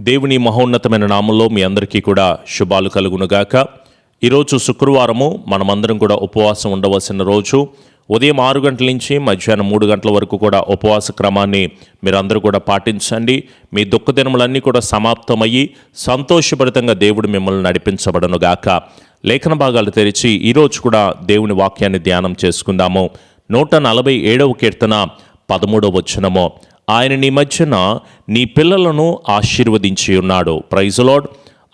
దేవుని మహోన్నతమైన నామంలో మీ అందరికీ కూడా శుభాలు కలుగునుగాక. ఈరోజు శుక్రవారము మనమందరం కూడా ఉపవాసం ఉండవలసిన రోజు. ఉదయం ఆరు గంటల నుంచి మధ్యాహ్నం మూడు గంటల వరకు కూడా ఉపవాస క్రమాన్ని మీరందరూ కూడా పాటించండి. మీ దుఃఖ దినములన్నీ కూడా సమాప్తమయ్యి సంతోషభరితంగా దేవుడు మిమ్మల్ని నడిపించబడనుగాక. లేఖన భాగాలు తెరిచి ఈరోజు కూడా దేవుని వాక్యాన్ని ధ్యానం చేసుకుందాము. నూట నలభై ఏడవ కీర్తన పదమూడవ వచనము. ఆయన నీ మధ్యన నీ పిల్లలను ఆశీర్వదించి ఉన్నాడు. ప్రైజలాడ్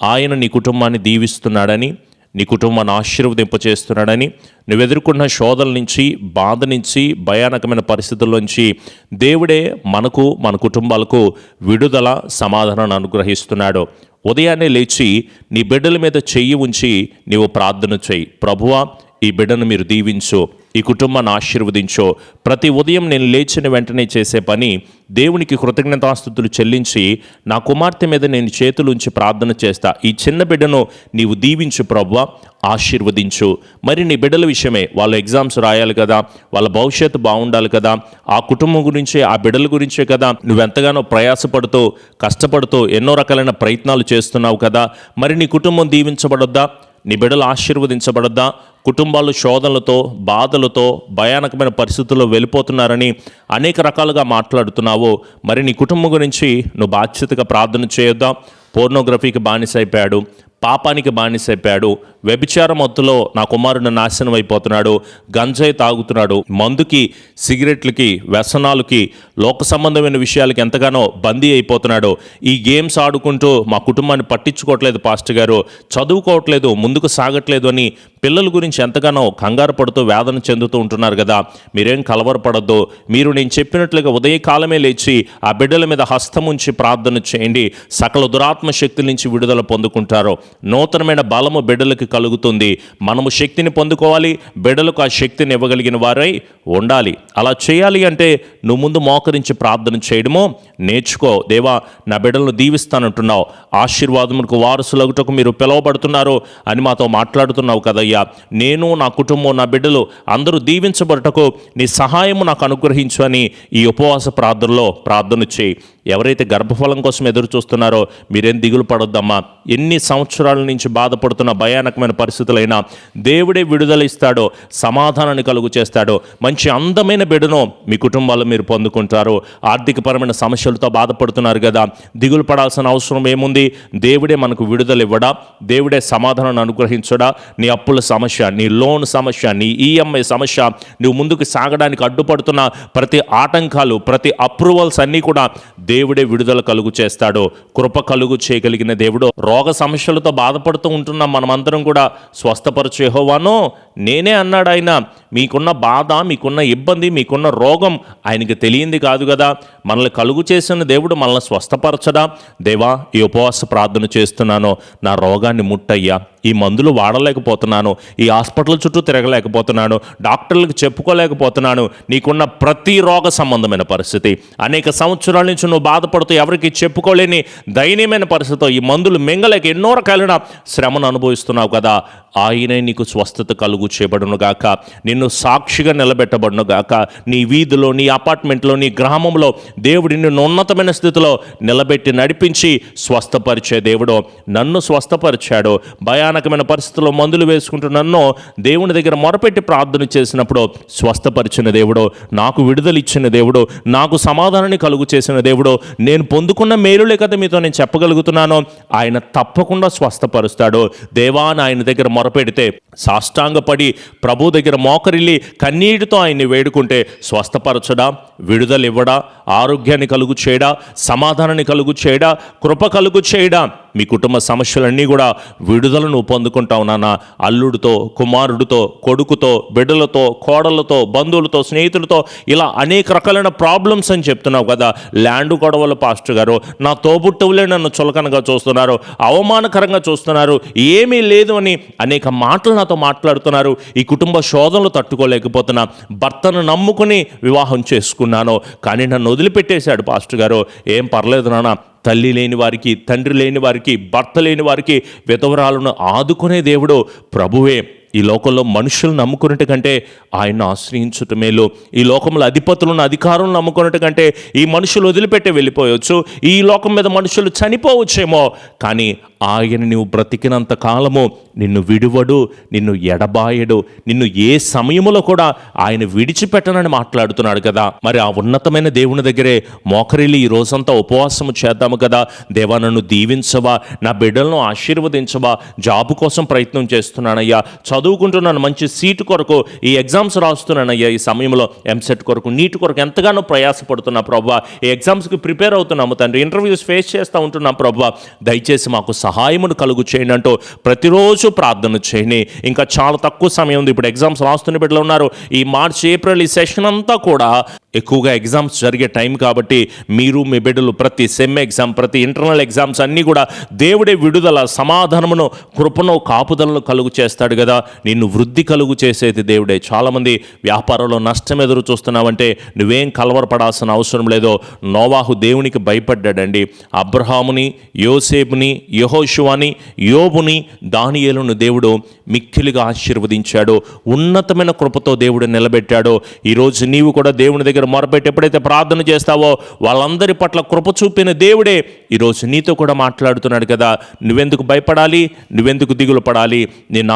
ఆయన నీ కుటుంబాన్ని దీవిస్తున్నాడని నీ కుటుంబాన్ని ఆశీర్వదింపచేస్తున్నాడని నువ్వు ఎదుర్కొన్న శోధల నుంచి బాధ నుంచి భయానకమైన పరిస్థితుల నుంచి దేవుడే మనకు మన కుటుంబాలకు విడుదల సమాధానాన్ని అనుగ్రహిస్తున్నాడు. ఉదయాన్నే లేచి నీ బిడ్డల మీద చెయ్యి ఉంచి నీవు ప్రార్థన చేయి. ప్రభువా ఈ బిడ్డను మీరు దీవించు. ఈ కుటుంబాన్ని ఆశీర్వదించు. ప్రతి ఉదయం నేను లేచిన వెంటనే చేసే పని దేవునికి కృతజ్ఞతాస్థుతులు చెల్లించి నా కుమార్తె మీద నేను చేతులుంచి ప్రార్థన చేస్తా. ఈ చిన్న బిడ్డను నీవు దీవించు ప్రవ్వ ఆశీర్వదించు. మరి నీ బిడ్డల విషయమే వాళ్ళ ఎగ్జామ్స్ రాయాలి కదా వాళ్ళ భవిష్యత్తు బాగుండాలి కదా ఆ కుటుంబం గురించే ఆ బిడ్డల గురించే కదా నువ్వెంతగానో ప్రయాసపడుతూ కష్టపడుతూ ఎన్నో రకాలైన ప్రయత్నాలు చేస్తున్నావు కదా. మరి నీ కుటుంబం దీవించబడొద్దా? నీ బిడ్డలు ఆశీర్వదించబడద్దా? కుటుంబాలు శోధనలతో బాధలతో భయానకమైన పరిస్థితుల్లో వెళ్ళిపోతున్నారని అనేక రకాలుగా మాట్లాడుతున్నావు. మరి నీ కుటుంబం గురించి నువ్వు బాధ్యతగా ప్రార్థన చేయొద్దా పోర్నోగ్రఫీకి బానిసైపోయాడు పాపానికి బానిసైపోయాడు వ్యభిచార మత్తులో నా కుమారుడు నాశనం అయిపోతున్నాడు. గంజాయి తాగుతున్నాడు. మందుకి సిగరెట్లకి వ్యసనాలకి లోక సంబంధమైన విషయాలకి ఎంతగానో బందీ అయిపోతున్నాడు. ఈ గేమ్స్ ఆడుకుంటూ మా కుటుంబాన్ని పట్టించుకోవట్లేదు పాస్టర్ గారు. చదువుకోవట్లేదు ముందుకు సాగట్లేదు అని పిల్లల గురించి ఎంతగానో కంగారు పడుతూ వేదన చెందుతూ ఉంటున్నారు కదా. మీరేం కలవరపడద్దు. మీరు నేను చెప్పినట్లుగా ఉదయకాలమే లేచి ఆ బిడ్డల మీద హస్తం ఉంచి ప్రార్థన చేయండి. సకల దురాత్మ శక్తుల నుంచి విడుదల పొందుకుంటారు. నూతనమైన బలము బిడ్డలకు కలుగుతుంది. మనము శక్తిని పొందుకోవాలి. బిడ్డలకు ఆ శక్తిని ఇవ్వగలిగిన వారై ఉండాలి. అలా చేయాలి అంటే నువ్వు ముందు మోకరించి ప్రార్థన చేయడమో. నేర్చుకో. దేవా నా బిడ్డలను దీవిస్తానంటున్నావు. ఆశీర్వాదములకు వారసులగుటకు మీరు పిలువబడుతున్నారు అని మాతో మాట్లాడుతున్నావు అయ్యా. నేను నా కుటుంబం నా బిడ్డలు అందరూ దీవించబడటకు నీ సహాయము నాకు అనుగ్రహించు అని ఈ ఉపవాస ప్రార్థనలో ప్రార్థన చేయి. ఎవరైతే గర్భఫలం కోసం ఎదురు చూస్తున్నారో మీరేం దిగులు పడొద్దమ్మా. ఎన్ని సంవత్సరాల నుంచి బాధపడుతున్న భయానకమైన పరిస్థితులైనా దేవుడే విడుదల ఇస్తాడో సమాధానాన్ని కలుగు చేస్తాడో మంచి అందమైన బిడ్డను మీ కుటుంబాల్లో మీరు పొందుకుంటారు. ఆర్థికపరమైన సమస్యలతో బాధపడుతున్నారు కదా. దిగులు పడాల్సిన అవసరం ఏముంది? దేవుడే మనకు విడుదల ఇవ్వడా? దేవుడే సమాధానాన్ని అనుగ్రహించడా? నీ అప్పుల సమస్య నీ లోన్ సమస్య నీ ఈఎంఐ సమస్య నువ్వు ముందుకు సాగడానికి అడ్డుపడుతున్న ప్రతి ఆటంకాలు ప్రతి అప్రూవల్స్ అన్నీ కూడా దేవుడే విడుదల కలుగు చేస్తాడో కృప కలుగు చేయగలిగిన దేవుడో రోగ సమస్యలతో బాధపడుతూ ఉంటున్న మనమందరం కూడా. స్వస్థపరచు నేనే అన్నాడు ఆయన. మీకున్న బాధ మీకున్న ఇబ్బంది మీకున్న రోగం ఆయనకి తెలియంది కాదు కదా. మనల్ని కలుగు చేసిన దేవుడు మనల్ని స్వస్థపరచడా? దేవా ఈ ఉపవాస ప్రార్థన చేస్తున్నాను. నా రోగాన్ని ముట్టయ్యా. ఈ మందులు వాడలేకపోతున్నాను. ఈ హాస్పిటల్ చుట్టూ తిరగలేకపోతున్నాను. డాక్టర్లకు చెప్పుకోలేకపోతున్నాను. నీకున్న ప్రతి రోగ సంబంధమైన పరిస్థితి. అనేక సంవత్సరాల నుంచి నువ్వు బాధపడుతూ ఎవరికి చెప్పుకోలేని దయనీయమైన పరిస్థితితో ఈ మందులు మింగలేక ఎన్నో రకాలైన శ్రమను అనుభవిస్తున్నావు కదా. ఆయనే నీకు స్వస్థత కలుగు చేయబడునుగాక నిన్ను సాక్షిగా నిలబెట్టబడును గాక. నీ వీధిలో నీ అపార్ట్మెంట్లో నీ గ్రామంలో దేవుడి నిన్ను ఉన్నతమైన స్థితిలో నిలబెట్టి నడిపించి స్వస్థపరిచే దేవుడు. నన్ను స్వస్థపరిచాడు. భయానకమైన పరిస్థితుల్లో మందులు వేసుకుంటూ నన్ను దేవుని దగ్గర మొరపెట్టి ప్రార్థన చేసినప్పుడు స్వస్థపరిచిన దేవుడు నాకు విడుదల ఇచ్చిన దేవుడు నాకు సమాధానాన్ని కలుగు చేసిన దేవుడు నేను పొందుకున్న మేలులే కదా మీతో నేను చెప్పగలుగుతున్నాను. ఆయన తప్పకుండా స్వస్థపరుస్తాడు. దేవా ఆయన దగ్గర మొరపెడితే సాష్టాంగపడి ప్రభు దగ్గర మోకరిల్లి కన్నీటితో ఆయన్ని వేడుకుంటే స్వస్థపరచడా విడుదల ఇవ్వడా ఆరోగ్యాన్ని కలుగు చేయడా సమాధానాన్ని కలుగు చేయడా కృప కలుగు చేయడా మీ కుటుంబ సమస్యలన్నీ కూడా విడుదలను పొందుకుంటావు నాన్న. అల్లుడితో కుమారుడితో కొడుకుతో బిడ్డలతో కోడలతో బంధువులతో స్నేహితులతో ఇలా అనేక రకాలైన ప్రాబ్లమ్స్ అని చెప్తున్నావు కదా. ల్యాండ్ గొడవలు పాస్టర్ గారు. నా తోబుట్టువులే నన్ను చులకనగా చూస్తున్నారు అవమానకరంగా చూస్తున్నారు ఏమీ లేదు అని అనేక మాటలు నాతో మాట్లాడుతున్నారు. ఈ కుటుంబ శోధనలు తట్టుకోలేకపోతున్నా. భర్తను నమ్ముకుని వివాహం చేసుకున్నాను కానీ నన్ను వదిలిపెట్టేశాడు పాస్టర్ గారు. ఏం పర్లేదు నాన్న తల్లి లేని వారికి తండ్రి లేని వారికి భర్త లేని వారికి విధవరాలను ఆదుకునే దేవుడు ప్రభువే. ఈ లోకంలో మనుషులు నమ్ముకున్నట్టు కంటే ఆయన్ను ఆశ్రయించటం మేలు ఈ లోకంలో అధిపతులను అధికారులను నమ్ముకున్నట్టు కంటే ఈ మనుషులు వదిలిపెట్టి వెళ్ళిపోవచ్చు. ఈ లోకం మీద మనుషులు చనిపోవచ్చేమో. కానీ ఆయన నువ్వు బ్రతికినంత కాలము నిన్ను విడువడు నిన్ను ఎడబాయడు నిన్ను ఏ సమయములో కూడా ఆయన విడిచిపెట్టనని మాట్లాడుతున్నాడు కదా. మరి ఆ ఉన్నతమైన దేవుని దగ్గరే మోకరిల్లి ఈ రోజంతా ఉపవాసము చేద్దాము కదా. దేవా నన్ను దీవించవా నా బిడ్డలను ఆశీర్వదించవా జాబు కోసం ప్రయత్నం చేస్తున్నానయ్యా. చదువు చదువుకుంటున్నాను మంచి సీటు కొరకు ఈ ఎగ్జామ్స్ రాస్తున్నానయ్యా ఈ సమయంలో ఎంసెట్ కొరకు నీటి కొరకు ఎంతగానో ప్రయాసపడుతున్నా ప్రభా. ఈ ఎగ్జామ్స్కి ప్రిపేర్ అవుతున్నాము తండ్రి ఇంటర్వ్యూస్ ఫేస్ చేస్తూ ఉంటున్నాం ప్రభా. దయచేసి మాకు సహాయమును కలుగు చేయండి అంటూ ప్రతిరోజు ప్రార్థన చేయని ఇంకా చాలా తక్కువ సమయం ఉంది ఇప్పుడు ఎగ్జామ్స్ రాస్తున్న బిడ్డలు ఉన్నారు. ఈ మార్చ్ ఏప్రిల్ ఈ సెషన్ అంతా కూడా ఎక్కువగా ఎగ్జామ్స్ జరిగే టైం కాబట్టి మీరు మీ బిడ్డలు ప్రతి సెమ్ ఎగ్జామ్ ప్రతి ఇంటర్నల్ ఎగ్జామ్స్ అన్నీ కూడా దేవుడే విడుదల సమాధానమును కృపను కాపుదలను కలుగు చేస్తాడు కదా. నిన్ను వృద్ధి కలుగు చేసేది దేవుడే. చాలామంది వ్యాపారంలో నష్టం ఎదురు చూస్తున్నావంటే నువ్వేం కలవరపడాల్సిన అవసరం లేదో నోవాహు దేవునికి భయపడ్డాడండి. అబ్రహాముని యోసేపుని యహోశువాని యోబుని దానియేలును దేవుడు మిక్కిలిగా ఆశీర్వదించాడు. ఉన్నతమైన కృపతో దేవుడు నిలబెట్టాడు. ఈరోజు నీవు కూడా దేవుని దగ్గర మొరపెట్టి ఎప్పుడైతే ప్రార్థన చేస్తావో వాళ్ళందరి పట్ల కృప చూపిన దేవుడే ఈరోజు నీతో కూడా మాట్లాడుతున్నాడు కదా. నువ్వెందుకు భయపడాలి? నువ్వెందుకు దిగులు పడాలి? నేను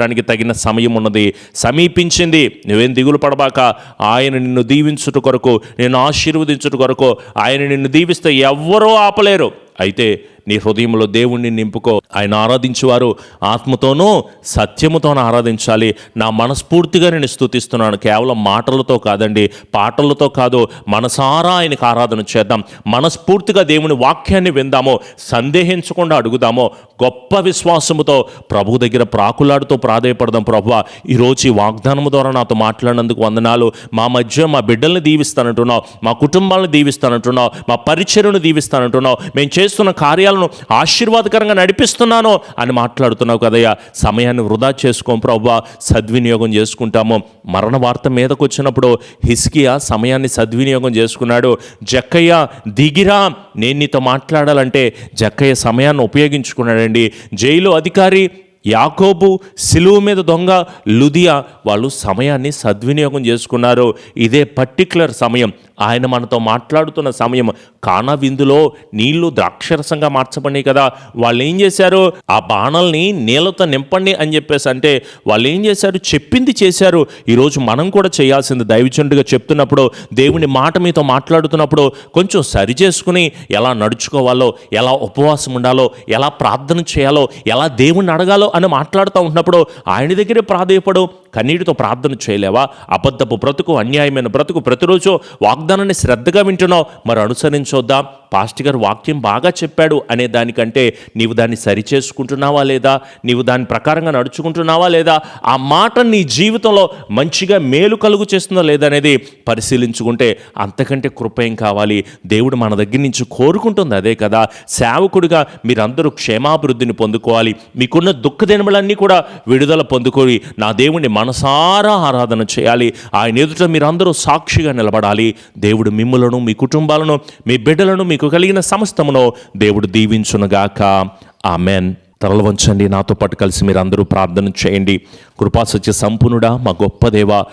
ఆశీర్వదించడానికి తగిన సమయం ఉన్నది. సమీపించింది. నువ్వేం దిగులు పడబాక. ఆయన నిన్ను దీవించుట కొరకు నేను ఆశీర్వదించుట కొరకు ఆయన నిన్ను దీవిస్తే ఎవ్వరూ ఆపలేరు. అయితే నీ హృదయంలో దేవుణ్ణి నింపుకో. ఆయన ఆరాధించేవారు ఆత్మతోనూ సత్యముతోనూ ఆరాధించాలి. నా మనస్ఫూర్తిగా నేను స్తుతిస్తున్నాను. కేవలం మాటలతో కాదండి పాటలతో కాదు మనసారా ఆయనకు ఆరాధన చేద్దాం. మనస్ఫూర్తిగా దేవుని వాక్యాన్ని విందామో సందేహించకుండా అడుగుదామో. గొప్ప విశ్వాసముతో ప్రభు దగ్గర ప్రాకులాడుతూ ప్రాధాయపడదాం ప్రభు ఈరోజు ఈ వాగ్దానము ద్వారా నాతో మాట్లాడినందుకు వందనాలు. మా మధ్య మా బిడ్డల్ని దీవిస్తానంటున్నావు మా కుటుంబాలను దీవిస్తానంటున్నావు మా పరిచయను దీవిస్తానంటున్నావు. మేము చేస్తున్న కార్యాలను ఆశీర్వాదకరంగా నడిపిస్తున్నాను అని మాట్లాడుతున్నావు కదయ్యా. సమయాన్ని వృధా చేసుకోం ప్రభా. సద్వినియోగం చేసుకుంటాము. మరణ వార్త మీదకు వచ్చినప్పుడు హిస్కియా సమయాన్ని సద్వినియోగం చేసుకున్నాడు. జక్కయ్య దిగిరా నేను నీతో మాట్లాడాలంటే జక్కయ్య సమయాన్ని ఉపయోగించుకున్నాడండి. జైలు అధికారి యాకోబు సిలువు మీద దొంగ లుదియా వాళ్ళు సమయాన్ని సద్వినియోగం చేసుకున్నారు. ఇదే పర్టిక్యులర్ సమయం. ఆయన మనతో మాట్లాడుతున్న సమయం. కానా విందులో నీళ్ళు ద్రాక్షరసంగా మార్చబడినాయి కదా. వాళ్ళు ఏం చేశారు? ఆ బాణల్ని నీళ్ళతో నింపండి అని చెప్పేసి అంటే వాళ్ళు ఏం చేశారు? చెప్పింది చేశారు. ఈరోజు మనం కూడా చేయాల్సింది దైవజనుడిగా చెప్తున్నప్పుడు దేవుని మాట మీతో మాట్లాడుతున్నప్పుడు కొంచెం సరి చేసుకుని ఎలా నడుచుకోవాలో ఎలా ఉపవాసం ఉండాలో ఎలా ప్రార్థన చేయాలో ఎలా దేవుణ్ణి అడగాలో అని మాట్లాడుతూ ఉంటున్నప్పుడు ఆయన దగ్గరే ప్రాధేయపడు. కన్నీటితో ప్రార్థన చేయలేవా? అబద్ధపు బ్రతుకు అన్యాయమైన బ్రతుకు ప్రతిరోజు వాగ్దానాన్ని శ్రద్ధగా వింటున్నావు మరి అనుసరించొద్దా. పాస్టర్ గారు వాక్యం బాగా చెప్పాడు అనే దానికంటే నీవు దాన్ని సరిచేసుకుంటున్నావా లేదా? నీవు దాని ప్రకారంగా నడుచుకుంటున్నావా లేదా? ఆ మాట నీ జీవితంలో మంచిగా మేలు కలుగు చేస్తుందో లేదా అనేది పరిశీలించుకుంటే అంతకంటే కృపయం కావాలి? దేవుడు మన దగ్గర నుంచి కోరుకుంటుంది అదే కదా. సేవకుడిగా మీరందరూ క్షేమాభివృద్ధిని పొందుకోవాలి. మీకున్న దుఃఖదినములన్నీ కూడా విడుదల పొందుకొని నా దేవుణ్ణి మనసారా ఆరాధన చేయాలి. ఆయన ఎదుట మీరందరూ సాక్షిగా నిలబడాలి. దేవుడు మిమ్ములను మీ కుటుంబాలను మీ బిడ్డలను మీకు కలిగిన సమస్తమును దేవుడు దీవించునుగాక. ఆమెన్. తరలు వంచండి. నాతో పాటు కలిసి మీరు అందరూ ప్రార్థన చేయండి. కృపాసత్య సంపూర్ణుడా మా గొప్ప దేవ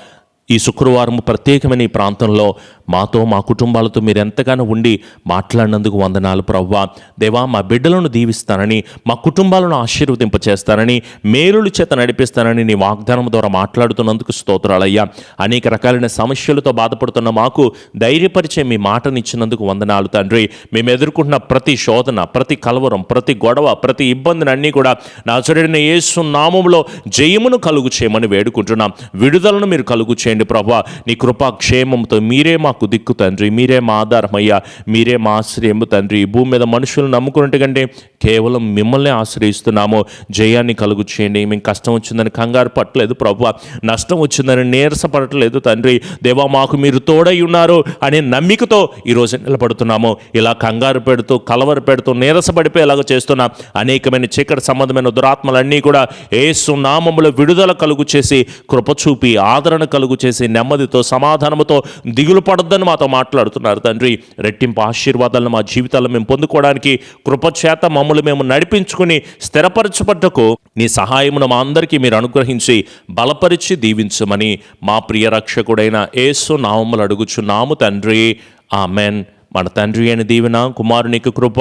ఈ శుక్రవారం ప్రత్యేకమైన ఈ ప్రాంతంలో మాతో మా కుటుంబాలతో మీరు ఎంతగానో ఉండి మాట్లాడినందుకు వందనాలు ప్రవ్వా. దేవా మా బిడ్డలను దీవిస్తానని మా కుటుంబాలను ఆశీర్వదింపచేస్తానని మేలుల చేత నడిపిస్తానని నీ వాగ్దానం ద్వారా మాట్లాడుతున్నందుకు స్తోత్రాలయ్యా. అనేక రకాలైన సమస్యలతో బాధపడుతున్న మాకు ధైర్యపరిచే మీ మాటనిచ్చినందుకు వందనాలు తండ్రి. మేము ఎదుర్కొంటున్న ప్రతి శోధన ప్రతి కలవరం ప్రతి గొడవ ప్రతి ఇబ్బందిని అన్నీ కూడా నా చెడిన యేసు నామంలో జయమును కలుగు చేయమని వేడుకుంటున్నాం. విడుదలను మీరు కలుగు చేయండి. ప్రభా. నీ కృపా క్షేమంతో మీరే మాకు దిక్కు తండ్రి. మీరే మా ఆధారమయ్యా. మీరే మా ఆశ్రయము తండ్రి. ఈ భూమి మీద మనుషులు నమ్ముకున్నట్టు కంటే కేవలం మిమ్మల్ని ఆశ్రయిస్తున్నాము. జయాన్ని కలుగు చేయండి. మేము కష్టం వచ్చిందని కంగారు పట్టలేదు ప్రభు. నష్టం వచ్చిందని నీరసపడట్లేదు తండ్రి. దేవా మాకు మీరు తోడై ఉన్నారు అనే నమ్మికతో ఈరోజు నిలబడుతున్నాము. ఇలా కంగారు పెడుతూ కలవర పెడుతూ నీరసపడిపోయేలాగా చేస్తున్న అనేకమైన చీకటి సంబంధమైన దురాత్మలన్నీ కూడా ఏసు నామములో విడుదల కలుగు చేసి కృప చూపి ఆదరణ కలుగు చేసి దయచేసి నెమ్మదితో సమాధానంతో దిగులు పడొద్దని మాతో మాట్లాడుతున్నారు. తండ్రి రెట్టింపు ఆశీర్వాదాలను మా జీవితాల్లో మేము పొందుకోవడానికి కృపచేత మమ్మల్ని మేము నడిపించుకుని స్థిరపరచబడ్డకు నీ సహాయమును మా అందరికీ మీరు అనుగ్రహించి బలపరిచి దీవించమని మా ప్రియ రక్షకుడైన ఏసు నామములు అడుగుచున్నాము తండ్రి. ఆమెన్. మన తండ్రి అని దీవెన కుమారునికి కృప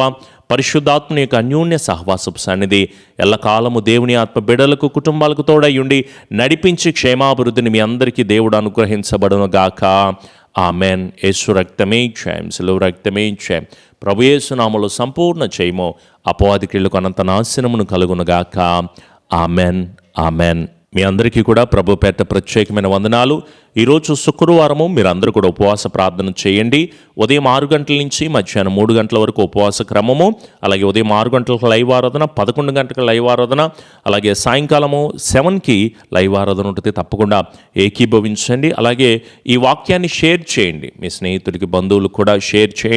పరిశుద్ధాత్మని యొక్క అన్యోన్య సహవాసపు సన్నిధి. ఎల్లకాలము దేవుని ఆత్మ బిడలకు కుటుంబాలకు తోడయ్యుండి నడిపించి క్షేమాభివృద్ధిని మీ అందరికీ దేవుడు అనుగ్రహించబడును గాక. ఆమెన్. యేసు రక్తమే క్షయం సెలవు రక్తమే క్షయం ప్రభు యేసునామలు సంపూర్ణ చేయము అపవాది క్రియలకు అనంత నాశనమును కలుగునుగాక ఆమెన్. ఆమెన్. మీ అందరికీ కూడా ప్రభు పేట ప్రత్యేకమైన వందనాలు. ఈరోజు శుక్రవారము మీరందరూ కూడా ఉపవాస ప్రార్థన చేయండి. ఉదయం ఆరు గంటల నుంచి మధ్యాహ్నం మూడు గంటల వరకు ఉపవాస క్రమము అలాగే ఉదయం ఆరు గంటలకు లైవ్ ఆరాధన పదకొండు గంటలకు లైవ్ ఆరాధన అలాగే సాయంకాలము సెవెన్కి లైవ్ ఆరాధన ఉంటుంది. తప్పకుండా ఏకీభవించండి. అలాగే ఈ వాక్యాన్ని షేర్ చేయండి. మీ స్నేహితుడికి బంధువులకు కూడా షేర్ చేయండి.